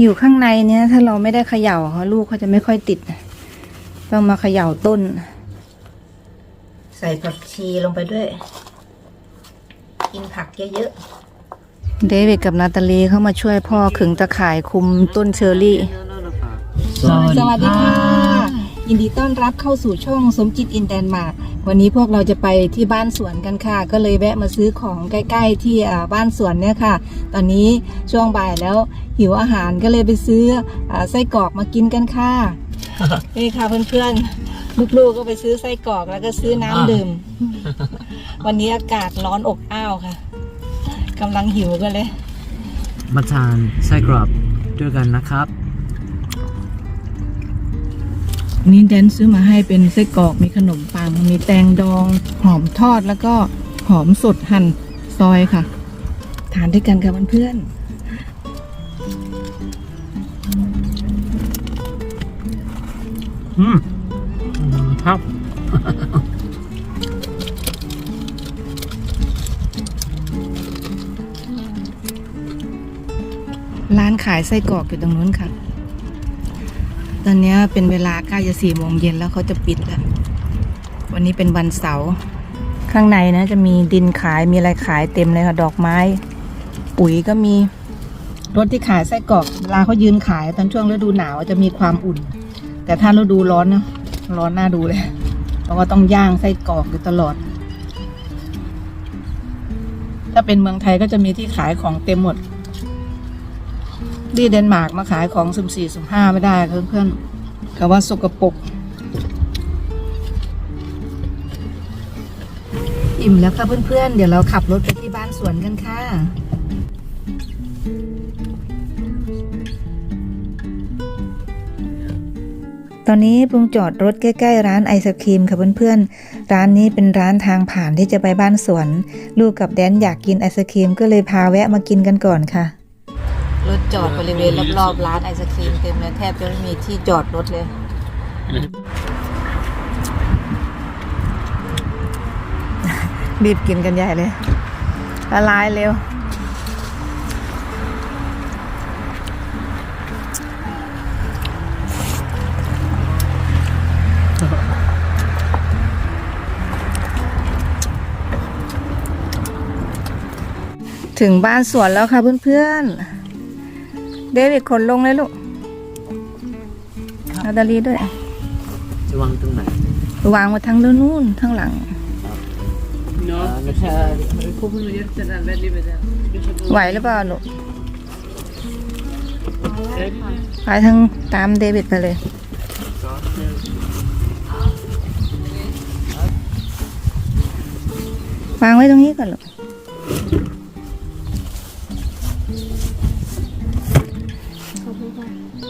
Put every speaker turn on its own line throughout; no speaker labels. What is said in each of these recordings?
อยู่ข้างในเนี้ยถ้าเราไม่ได้เขย่าเขาลูกเขาจะไม่ค่อยติด ต้องมาเขย่าต้น ใส่ผักชีลงไปด้วย กินผักเยอะๆ เดวิดกับนาตาลีเข้ามาช่วยพ่อขึงตะข่ายคุมต้นเชอร์รี่
สวัสดีค่ะ ยินดีต้อนรับเข้าสู่ช่องสมจิตอินแดนมาร์กวันนี้พวกเราจะไปที่บ้านสวนกันค่ะ ก็เลยแวะมาซื้อของใกล้ ๆ ที่อ่าบ้านสวนเนี่ยค่ะ ตอนนี้ช่วงบ่ายแล้วหิวอาหารก็เลยไปซื้ออาไส้กรอกมากินกันค่ะ นี่ค่ะเพื่อนๆ ลูกๆก็ไปซื้อไส้กรอกแล้วก็ซื้อน้ำดื่ม วันนี้อากาศร้อนอบอ้าวค่ะกำลังหิวกันเลย
มาทานไส้กรอบด้วยกันนะครับ
นี่แดนซื้อมาให้เป็นไส้กรอกมีขนมปัง มีแตงดอง หอมทอดแล้วก็หอมสดหั่นซอยค่ะ ทานด้วยกันค่ะเพื่อน
อืมครับ
ๆร้านขายไส้กรอกอยู่ตรงนู้นค่ะ ตอนนี้เป็นเวลาใกล้จะสี่โมงเย็นแล้วเขาจะปิดแล้ว วันนี้เป็นวันเสาร์
ข้างในนะ จะมีดินขายมีอะไรขายเต็มเลยค่ะ ดอกไม้ ปุ๋ยก็มี
รถที่ขายไส้กรอกเวลาเขายืนขายตอนช่วงฤดูหนาวจะมีความอุ่น แต่ถ้าฤดูร้อนนะร้อนน่าดูเลยเพราะว่าต้องย่างไส้กรอกอยู่ตลอด ถ้าเป็นเมืองไทยก็จะมีที่ขายของเต็มหมด ที่เดนมาร์กมาขายของสุ่มสี่สุ่มห้าไม่ได้ค่ะเพื่อนๆเขาว่าสกปรกอิ่มแล้วค่ะเพื่อนๆเดี๋ยวเราขับรถไปที่บ้านสวนกันค่ะ
ตอนนี้ปรุงจอดรถใกล้ ๆ ร้านไอศครีมค่ะเพื่อนๆ ร้านนี้เป็นร้านทางผ่านที่จะไปบ้านสวน ลูกกับแดนอยากกินไอศครีมก็เลยพาแวะมากินกันก่อนค่ะ
ถจอดบริเวณรอบๆร้านไอศครีมเต็มเลยแทบจะไม่มีที่จอดรถเลย
รีบกินกันใหญ่เลยละลายเร็ว ถึงบ้านสวนแล้วค่ะเพื่อนๆ เดวิดขนลงเลยลูกนาตาลีด้วย
จะวางตรงไหน
วางไว้ทั้งนู้นทั้งหลัง
อ่าไม่ใช่
ไหวหรือเปล่าลูกไปทางตามเดวิดไปเลย วางไว้ตรงนี้ก่อนลูก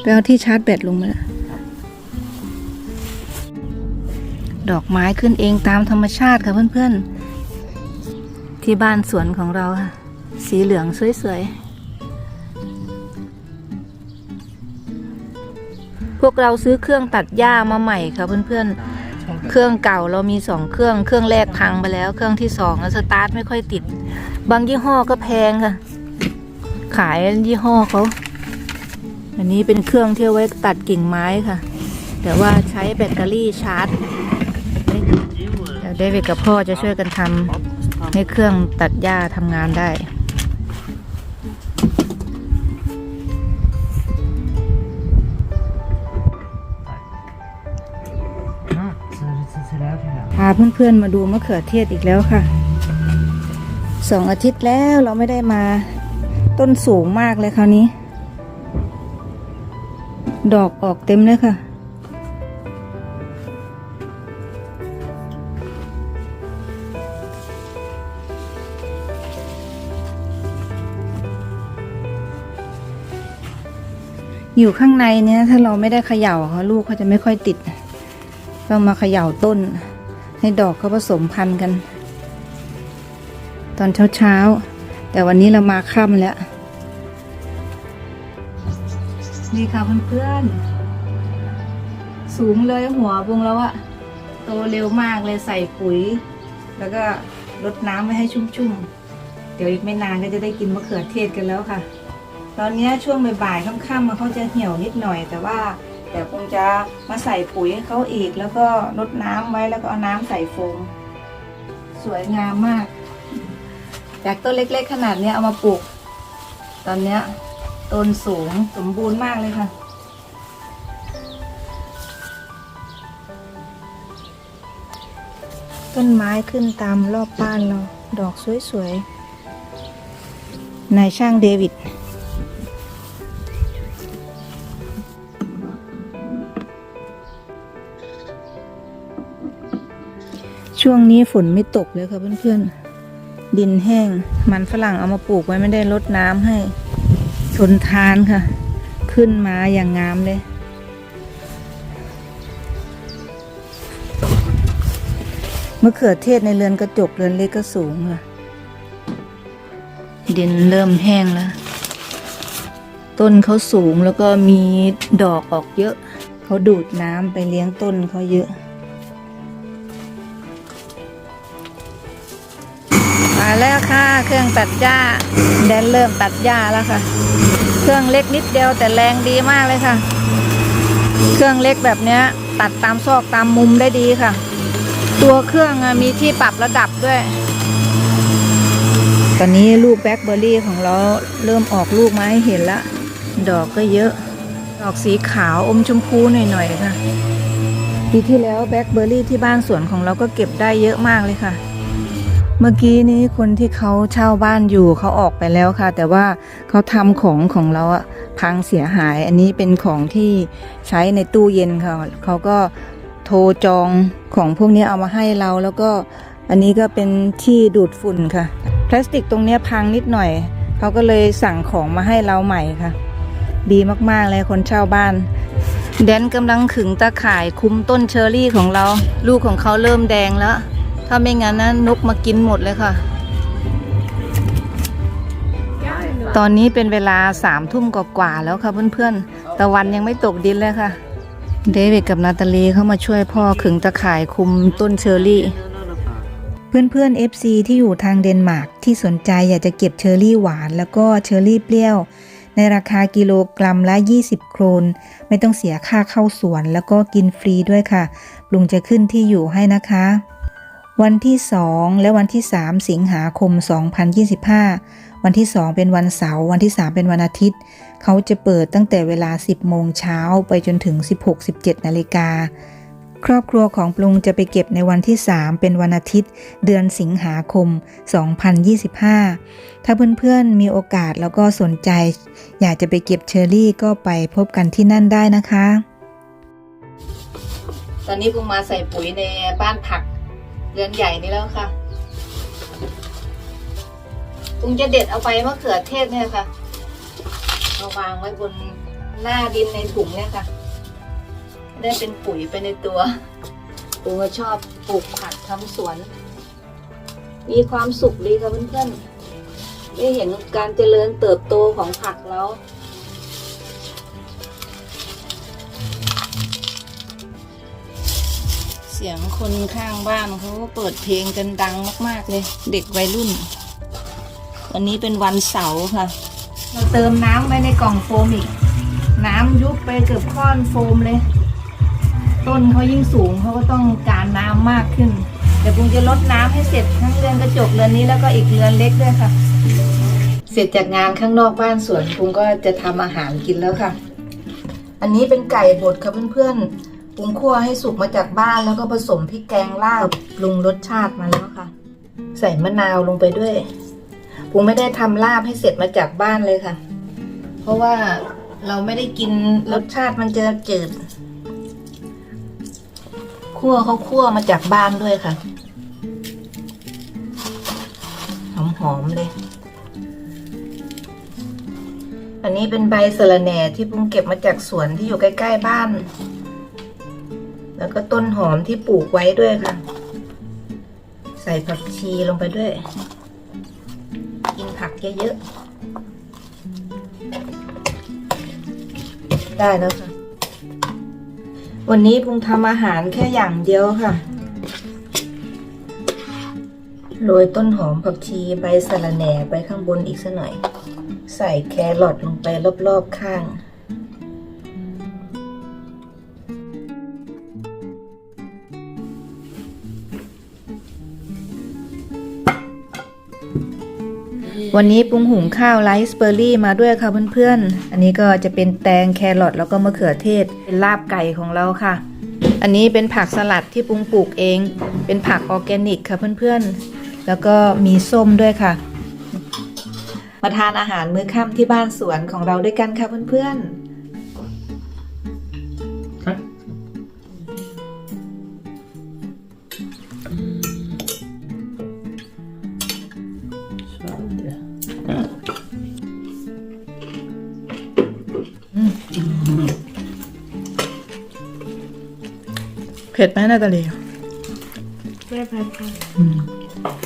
ไปเอาที่ชาร์จแบตลงมาละดอกไม้ขึ้นเองตามธรรมชาติค่ะเพื่อนๆ ที่บ้านสวนของเราค่ะ สีเหลืองสวยๆ พวกเราซื้อเครื่องตัดหญ้ามาใหม่ค่ะเพื่อนๆ เครื่องเก่าเรามีสองเครื่อง เครื่องแรกพังไปแล้ว เครื่องที่สองสตาร์ทไม่ค่อยติด บางยี่ห้อก็แพงค่ะ ขายยี่ห้อเขา อันนี้เป็นเครื่องที่เอาไว้ตัดกิ่งไม้ค่ะ แต่ว่าใช้แบตเตอรี่ชาร์จเดี๋ยวเดวิดกับพ่อจะช่วยกันทำให้เครื่องตัดหญ้าทำงานได้
อ่าเสร็จเสร็จเสร็จแล้วพี่ครับ
พาเพื่อนๆมาดูมะเขือเทศอีกแล้วค่ะสองอาทิตย์แล้วเราไม่ได้มา ต้นสูงมากเลยคราวนี้ ดอกออกเต็มเลยค่ะ อยู่ข้างในเนี้ยถ้าเราไม่ได้เขย่าเขาลูกเขาจะไม่ค่อยติด ต้องมาเขย่าต้น ให้ดอกเขาผสมพันธุ์กัน ตอนเช้าๆ แต่วันนี้เรามาค่ำแล้ว นี่ค่ะเพื่อนๆ สูงเลยหัววงแล้วอะโตเร็วมากเลยใส่ปุ๋ย แล้วก็รดน้ำไว้ให้ชุ่มๆ เดี๋ยวอีกไม่นานก็จะได้กินมะเขือเทศกันแล้วค่ะ ตอนนี้ช่วงบ่ายๆค่ำๆมาเขาจะเหี่ยวนิดหน่อย แต่ว่าเดี๋ยวคงจะมาใส่ปุ๋ยให้เขาอีก แล้วก็รดน้ำไว้แล้วก็เอาน้ำใส่โฟมสวยงามมาก จากต้นเล็กๆ ขนาดนี้เอามาปลูก ตอนนี้ ต้นสูงสมบูรณ์มากเลยค่ะต้นไม้ขึ้นตามรอบบ้านเรา ดอกสวยๆ นายช่างเดวิด ช่วงนี้ฝนไม่ตกเลยค่ะเพื่อนๆ ดินแห้ง มันฝรั่งเอามาปลูกไว้ไม่ได้รดน้ำให้ ทนทานค่ะ ขึ้นมาอย่างงามเลย มะเขือเทศในเรือนกระจกเรือนเล็กก็สูงค่ะ ดินเริ่มแห้งแล้ว ต้นเขาสูงแล้วก็มีดอกออกเยอะ เขาดูดน้ำไปเลี้ยงต้นเขาเยอะ มาแล้วค่ะ เครื่องตัดหญ้าแดนเริ่มตัดหญ้าแล้วค่ะ เครื่องเล็กนิดเดียวแต่แรงดีมากเลยค่ะ เครื่องเล็กแบบเนี้ย ตัดตามซอกตามมุมได้ดีค่ะ ตัวเครื่องมีที่ปรับระดับด้วย ตอนนี้ลูกแบล็คเบอร์รี่ของเราเริ่มออกลูกมาให้เห็นละดอกก็เยอะ ดอกสีขาวอมชมพูหน่อยๆค่ะปีที่แล้วแบล็คเบอร์รี่ที่บ้านสวนของเราก็เก็บได้เยอะมากเลยค่ะ เมื่อกี้นี้คนที่เขาเช่าบ้านอยู่เขาออกไปแล้วค่ะ แต่ว่าเขาทำของของเราอะพังเสียหาย อันนี้เป็นของที่ใช้ในตู้เย็นค่ะเขาก็โทรจองของพวกนี้เอามาให้เราแล้วก็อันนี้ก็เป็นที่ดูดฝุ่นค่ะ พลาสติกตรงนี้พังนิดหน่อยเขาก็เลยสั่งของมาให้เราใหม่ค่ะ ดีมากๆเลยคนเช่าบ้าน แดนกำลังขึงตะข่ายคุ้มต้นเชอร์รี่ของเรา ลูกของเขาเริ่มแดงแล้ว ถ้าไม่งั้นนะนกมากินหมดเลยค่ะ ตอนนี้เป็นเวลาสามทุ่มกว่าๆแล้วค่ะเพื่อนๆ ตะวันยังไม่ตกดินเลยค่ะ เดวิดกับนาตาลีเข้ามาช่วยพ่อขึงตะข่ายคุมต้นเชอร์รี่ เพื่อนๆ FC ที่อยู่ทางเดนมาร์กที่สนใจอยากจะเก็บเชอร์รี่หวานแล้วก็เชอร์รี่เปรี้ยว ในราคากิโลกรัมละ 20 โครน ไม่ต้องเสียค่าเข้าสวนแล้วก็กินฟรีด้วยค่ะ ลุงจะขึ้นที่อยู่ให้นะคะ วันที่2และวันที่3สิงหาคม 2025 วันที่2เป็นวันเสาร์วันที่3เป็นวันอาทิตย์ เขาจะเปิดตั้งแต่เวลา 10 โมงเช้าไปจนถึง 16-17 นาฬิกาครอบครัวของปรุงจะไปเก็บในวันที่ 3 เป็นวันอาทิตย์ เดือนสิงหาคม 2025 ถ้าเพื่อนๆมีโอกาสแล้วก็สนใจ อยากจะไปเก็บเชอร์รี่ก็ไปพบกันที่นั่นได้นะคะ ตอนนี้ปุงมาใส่ปุ๋ยในบ้านผัก เรือนใหญ่นี่แล้วค่ะปุงจะเด็ดเอาไปมะเขือเทศเนี่ยค่ะเอาวางไว้บนหน้าดินในถุงเนี่ยค่ะ ได้เป็นปุ๋ยไปในตัวปุงก็ชอบปลูกผักทำสวน มีความสุขดีค่ะเพื่อนๆได้เห็นการเจริญเติบโตของผักแล้ว เสียงคนข้างบ้านเขาก็เปิดเพลงกันดังมาก ๆ เลย เด็กวัยรุ่น วันนี้เป็นวันเสาร์ค่ะ เราเติมน้ำไว้ในกล่องโฟมอีก น้ำยุบไปเกือบค้อนโฟมเลย ต้นเขายิ่งสูงเขาก็ต้องการน้ำมากขึ้นเดี๋ยวปุงจะลดน้ำให้เสร็จทั้งเรือนกระจกเรือนนี้แล้วก็อีกเรือนเล็กด้วยค่ะ เสร็จจากงานข้างนอกบ้านสวนปุงก็จะทำอาหารกินแล้วค่ะ อันนี้เป็นไก่บดค่ะเพื่อนๆ ปรุงคั่วให้สุกมาจากบ้านแล้วก็ผสมพริกแกงลาบปรุงรสชาติมาแล้วค่ะ ใส่มะนาวลงไปด้วยปรุงไม่ได้ทำลาบให้เสร็จมาจากบ้านเลยค่ะ เพราะว่าเราไม่ได้กินรสชาติมันจะจืดคั่วเขาคั่วมาจากบ้านด้วยค่ะหอมๆเลย อันนี้เป็นใบสะระแหน่ที่ปุ้งเก็บมาจากสวนที่อยู่ใกล้ ๆ บ้าน แล้วก็ต้นหอมที่ปลูกไว้ด้วยค่ะ ใส่ผักชีลงไปด้วย กินผักเยอะๆ ได้แล้วค่ะ วันนี้ปุ้งทำอาหารแค่อย่างเดียวค่ะ โรยต้นหอมผักชีใบสะระแหน่ไปข้างบนอีกสักหน่อย ใส่แครอทลงไปรอบๆข้าง วันนี้ปรุงหุงข้าวไรซ์เบอร์รี่มาด้วยค่ะเพื่อนๆ อันนี้ก็จะเป็นแตงแครอทแล้วก็มะเขือเทศ เป็นลาบไก่ของเราค่ะ อันนี้เป็นผักสลัดที่ปรุงปลูกเอง เป็นผักออร์แกนิกค่ะเพื่อนๆ แล้วก็มีส้มด้วยค่ะ มาทานอาหารมื้อค่ำที่บ้านสวนของเราด้วยกันค่ะเพื่อนๆ เผ็ดไหมนาตาลี
ไม่เผ็ดค่ะ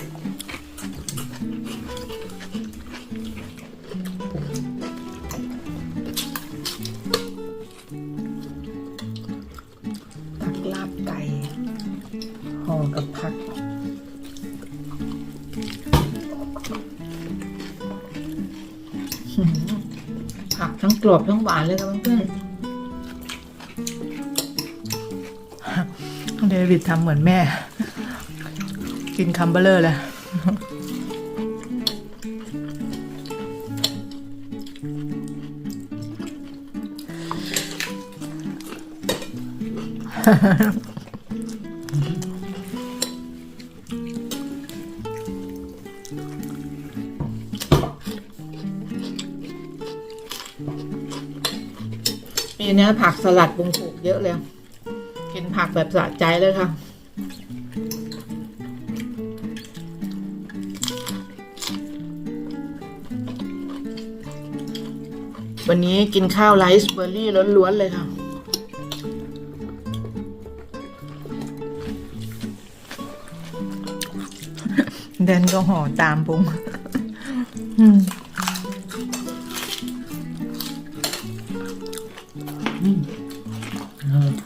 ผักลาบไก่ห่อกับผักหืมผักทั้งกรอบทั้งหวานเลยค่ะเพื่อนๆ เดวิดทำเหมือนแม่ กินคัมเบอร์เลอร์เลยปีนี้ผักสลัดปรุงปลูกเยอะเลย ผักแบบสะใจเลยค่ะ วันนี้กินข้าวไรซ์เบอร์รี่ล้วนๆเลยค่ะเดนก็ห่อตามปรุงอืม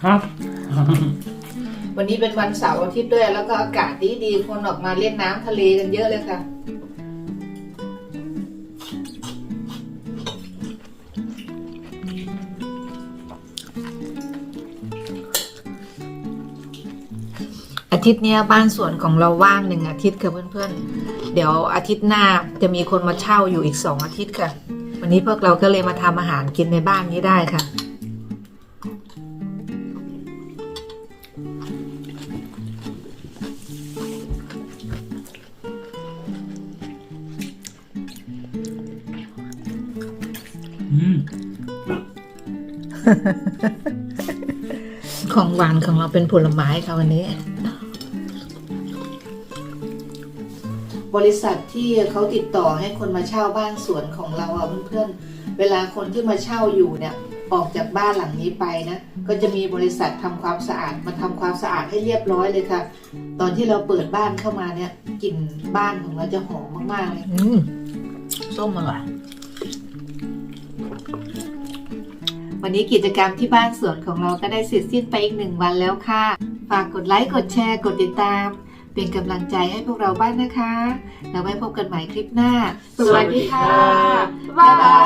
ครับ
วันนี้เป็นวันเสาร์อาทิตย์ด้วย แล้วก็อากาศดีดีๆคนออกมาเล่นน้ำทะเลกันเยอะเลยค่ะ อาทิตย์เนี้ยบ้านสวนของเราว่างหนึ่งอาทิตย์ค่ะเพื่อนๆ เดี๋ยวอาทิตย์หน้าจะมีคนมาเช่าอยู่อีกสองอาทิตย์ค่ะ วันนี้พวกเราก็เลยมาทำอาหารกินในบ้านนี้ได้ค่ะ ของหวานของเราเป็นผลไม้ค่ะวันนี้ บริษัทที่เขาติดต่อให้คนมาเช่าบ้านสวนของเราอะเพื่อนๆ เวลาคนที่มาเช่าอยู่เนี่ยออกจากบ้านหลังนี้ไปนะ ก็จะมีบริษัททำความสะอาดมาทำความสะอาดให้เรียบร้อยเลยค่ะ ตอนที่เราเปิดบ้านเข้ามาเนี่ยกลิ่นบ้านของเราจะหอมมากๆเลยอืมส้มอร่อย วันนี้กิจกรรมที่บ้านสวนของเราก็ได้เสร็จสิ้นไปอีกหนึ่งวันแล้วค่ะ ฝากกดไลค์ กดแชร์ กดติดตาม เป็นกำลังใจให้พวกเราบ้างนะคะ แล้วไว้พบกันใหม่คลิปหน้า สวัสดีค่ะ บ๊ายบา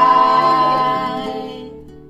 ย